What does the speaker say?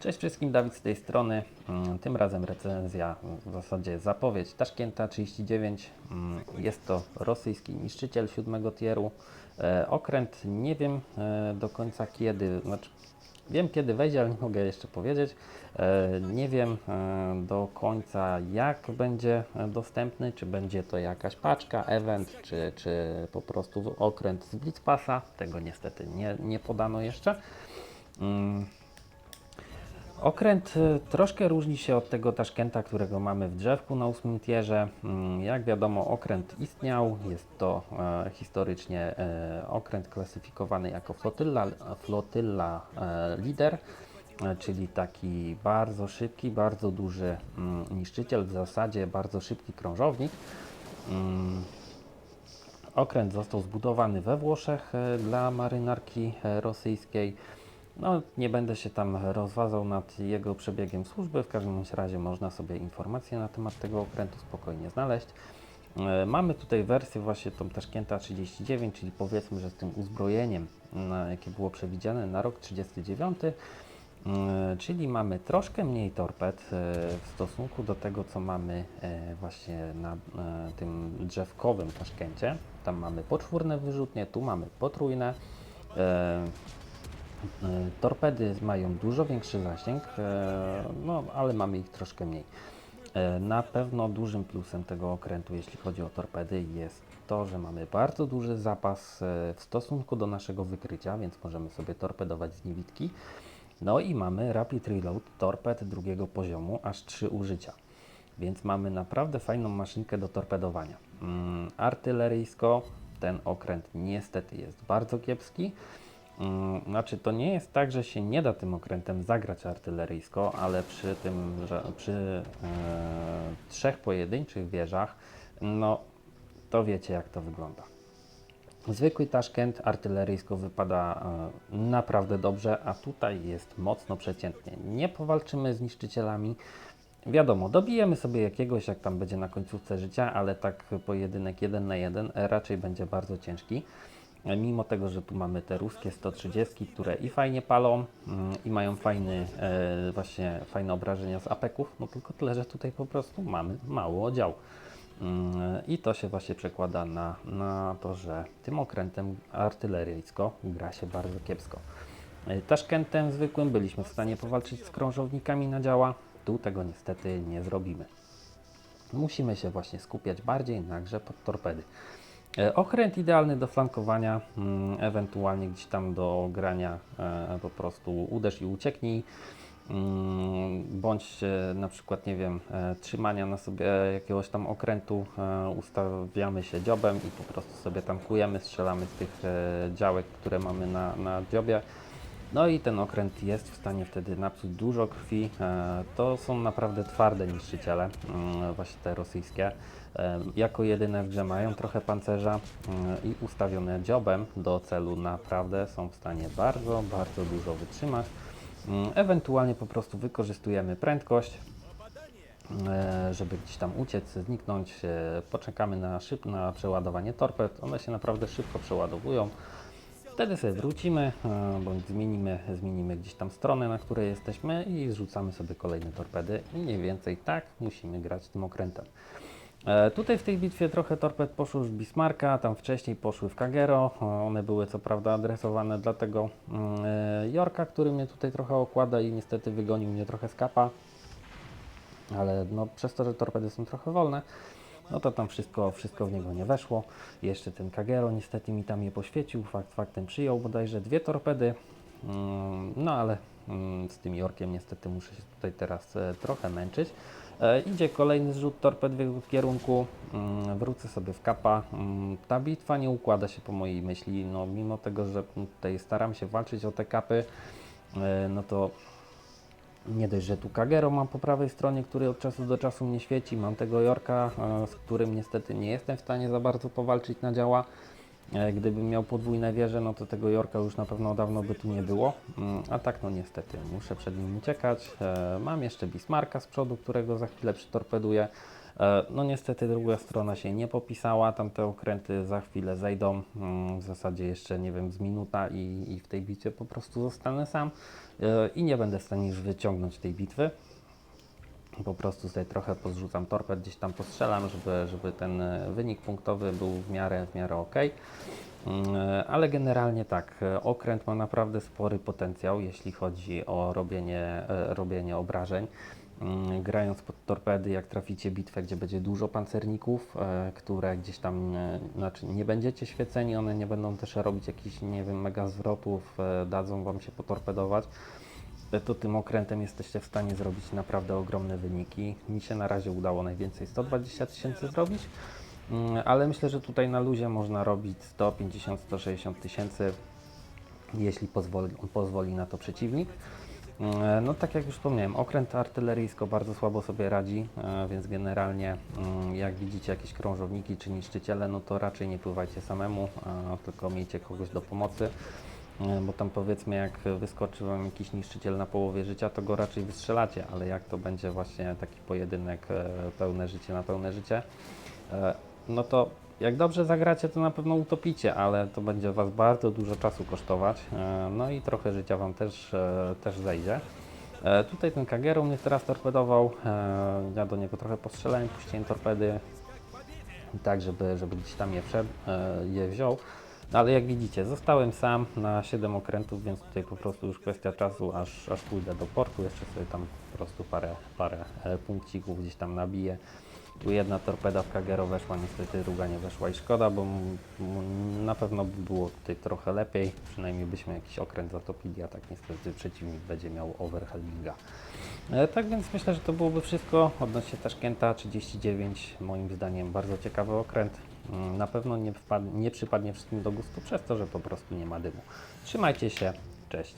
Cześć wszystkim, Dawid z tej strony. Mm, Tym razem recenzja, w zasadzie zapowiedź Taszkenta 39. Mm, Jest to rosyjski niszczyciel siódmego tieru. E, Okręt nie wiem e, do końca kiedy, znaczy wiem kiedy wejdzie, ale nie mogę jeszcze powiedzieć. E, Nie wiem do końca jak będzie dostępny, czy będzie to jakaś paczka, event, czy, czy po prostu okręt z Blitzpassa. Tego niestety nie, nie podano jeszcze. Okręt y, troszkę różni się od tego Taszkenta, którego mamy w drzewku na ósmym tierze. Mm, Jak wiadomo, okręt istniał. Jest to e, historycznie e, okręt klasyfikowany jako flotylla, flotylla e, lider, czyli taki bardzo szybki, bardzo duży mm, niszczyciel, w zasadzie bardzo szybki krążownik. Mm, Okręt został zbudowany we Włoszech dla marynarki rosyjskiej. No, nie będę się tam rozważał nad jego przebiegiem służby. W każdym razie można sobie informacje na temat tego okrętu spokojnie znaleźć. E, Mamy tutaj wersję właśnie tą Taszkenta 39, czyli powiedzmy, że z tym uzbrojeniem, jakie było przewidziane na rok 39. E, Czyli mamy troszkę mniej torped e, w stosunku do tego, co mamy właśnie na tym drzewkowym Taszkencie. Tam mamy poczwórne wyrzutnie, tu mamy potrójne. E, Torpedy mają dużo większy zasięg, e, no ale mamy ich troszkę mniej. E, Na pewno dużym plusem tego okrętu, jeśli chodzi o torpedy, jest to, że mamy bardzo duży zapas w stosunku do naszego wykrycia, więc możemy sobie torpedować z niewidki. No i mamy Rapid Reload torped drugiego poziomu, aż 3 użycia. Więc mamy naprawdę fajną maszynkę do torpedowania. Mm, Artyleryjsko ten okręt niestety jest bardzo kiepski. Mm, Znaczy, to nie jest tak, że się nie da tym okrętem zagrać artyleryjsko, ale przy tym, że przy e, trzech pojedynczych wieżach, no to wiecie jak to wygląda. Zwykły Taszkent artyleryjsko wypada e, naprawdę dobrze, a tutaj jest mocno przeciętnie. Nie powalczymy z niszczycielami. Wiadomo, dobijemy sobie jakiegoś, jak tam będzie na końcówce życia, ale tak pojedynek 1 na 1 raczej będzie bardzo ciężki. E, Mimo tego, że tu mamy te ruskie 130, które i fajnie palą, mm, i mają fajny, e, właśnie fajne obrażenia z apeków, no tylko tyle, że tutaj po prostu mamy mało oddziału. Mm, I to się właśnie przekłada na, na to, że tym okrętem artyleryjsko gra się bardzo kiepsko. E, Taszkentem zwykłym byliśmy w stanie powalczyć z krążownikami na działa, tu tego niestety nie zrobimy. Musimy się właśnie skupiać bardziej na grze pod torpedy. E, Okręt idealny do flankowania, mm, ewentualnie gdzieś tam do grania e, po prostu uderz i ucieknij, mm, bądź e, na przykład, nie wiem, trzymania na sobie jakiegoś tam okrętu, ustawiamy się dziobem i po prostu sobie tankujemy, strzelamy z tych działek, które mamy na, na dziobie. No i ten okręt jest w stanie wtedy napsuć dużo krwi. E, To są naprawdę twarde niszczyciele, mm, właśnie te rosyjskie. E, Jako jedyne w grze mają trochę pancerza mm, i ustawione dziobem do celu naprawdę są w stanie bardzo, bardzo dużo wytrzymać. Mm, Ewentualnie po prostu wykorzystujemy prędkość, e, żeby gdzieś tam uciec, zniknąć. Poczekamy na, szyb, na przeładowanie torped. One się naprawdę szybko przeładowują. Wtedy sobie wrócimy, e, bądź zmienimy, zmienimy gdzieś tam stronę, na której jesteśmy i zrzucamy sobie kolejne torpedy. I mniej więcej tak musimy grać tym okrętem. E, Tutaj w tej bitwie trochę torped poszło w Bismarcka, tam wcześniej poszły w Kagero. E, One były co prawda adresowane dla tego mm, Jorka, który mnie tutaj trochę okłada i niestety wygonił mnie trochę z kapa. Ale no, przez to, że torpedy są trochę wolne, no to tam wszystko, wszystko w niego nie weszło. Jeszcze ten Kagero niestety mi tam je poświecił, fakt faktem przyjął bodajże dwie torpedy. Mm, No ale mm, z tym Jorkiem niestety muszę się tutaj teraz e, trochę męczyć. E, Idzie kolejny zrzut torped w jego kierunku. Mm, Wrócę sobie w kapa. Ta bitwa nie układa się po mojej myśli. No, mimo tego, że tutaj staram się walczyć o te kapy, e, no to nie dość, że tu Kagero mam po prawej stronie, który od czasu do czasu mnie świeci. Mam tego Jorka, e, z którym niestety nie jestem w stanie za bardzo powalczyć na działa. E, Gdybym miał podwójne wieże, no to tego Jorka już na pewno dawno by tu nie było. Mm, A tak, no niestety, muszę przed nim uciekać. E, Mam jeszcze Bismarka z przodu, którego za chwilę przytorpeduję. E, No niestety druga strona się nie popisała, tam te okręty za chwilę zejdą, mm, w zasadzie jeszcze nie wiem z minuta i, i w tej bitwie po prostu zostanę sam e, i nie będę w stanie już wyciągnąć tej bitwy. Po prostu tutaj trochę pozrzucam torped, gdzieś tam postrzelam, żeby, żeby ten e, wynik punktowy był w miarę, w miarę ok. Ale generalnie tak, okręt ma naprawdę spory potencjał, jeśli chodzi o robienie, robienie obrażeń. Mm, Grając pod torpedy, jak traficie bitwę, gdzie będzie dużo pancerników, e, które gdzieś tam, e, znaczy nie będziecie świeceni, one nie będą też robić jakichś, nie wiem, mega zwrotów, e, dadzą Wam się potorpedować to tym okrętem jesteście w stanie zrobić naprawdę ogromne wyniki. Mi się na razie udało najwięcej 120 tysięcy zrobić, Mm, ale myślę, że tutaj na luzie można robić 150-160 tysięcy, jeśli pozwoli, pozwoli na to przeciwnik. Mm, No tak jak już wspomniałem, okręt artyleryjsko bardzo słabo sobie radzi, e, więc generalnie mm, jak widzicie jakieś krążowniki czy niszczyciele, no to raczej nie pływajcie samemu, a tylko miejcie kogoś do pomocy. E, Bo tam powiedzmy, jak wyskoczy wam jakiś niszczyciel na połowie życia, to go raczej wystrzelacie, ale jak to będzie właśnie taki pojedynek e, pełne życie na pełne życie, e, no to jak dobrze zagracie, to na pewno utopicie, ale to będzie was bardzo dużo czasu kosztować, e, no i trochę życia wam też, e, też zejdzie. E, Tutaj ten Kagero mnie teraz torpedował, ja do niego trochę postrzelałem, puściłem torpedy, tak, żeby, żeby gdzieś tam je, je wziął. No, ale jak widzicie, zostałem sam na 7 okrętów, więc tutaj po prostu już kwestia czasu, aż, aż pójdę do portu. Jeszcze sobie tam po prostu parę, parę punkcików gdzieś tam nabiję. Tu jedna torpeda w Kagero weszła, niestety druga nie weszła i szkoda, bo na pewno by było tutaj trochę lepiej. Przynajmniej byśmy jakiś okręt zatopili, a tak niestety przeciwnik będzie miał overhelminga. E, Tak więc myślę, że to byłoby wszystko odnośnie Taszkenta 39. Moim zdaniem bardzo ciekawy okręt. Mm, Na pewno nie, nie przypadnie wszystkim do gustu przez to, że po prostu nie ma dymu. Trzymajcie się, cześć.